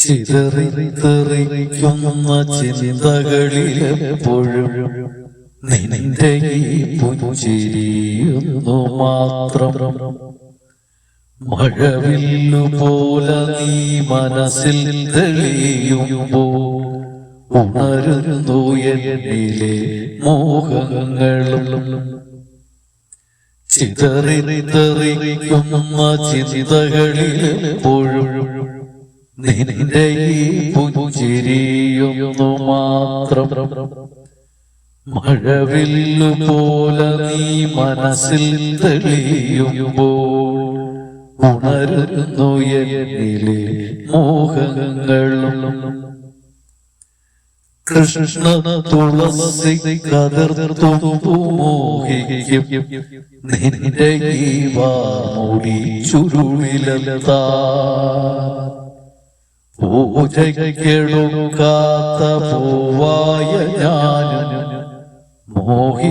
ചിതറി തെറിക്കുന്ന ചിന്തകളിലെപ്പോഴും നിന്റെ ഈ പുഞ്ചിരിയുന്നു മാത്രം. മഴവില്ലു പോലെ നീ മനസ്സിൽ തെളിയുമ്പോ ഉണരുന്നു എന്നിലെ മോഹങ്ങളും. ചിതറി തെറിക്കുന്ന ചിന്തകളിലെപ്പോഴും നിന്റെ ഈ പുഞ്ചിരിയുന്നു മാത്രം. മഴവില്ലു പോലെ നീ മനസ്സിൽ തെളിയുമ്പോൾ ഉണരുന്നു എന്നിലെ മോഹങ്ങളും. കൃഷ്ണ തുളസി കതിർത്തു നിന്റെ ഈ വാമൂടി ചുരുളിലെത്താ പൂജയ്ക്കെടുക്കാത്ത പൂവായ ഞാനും മോഹി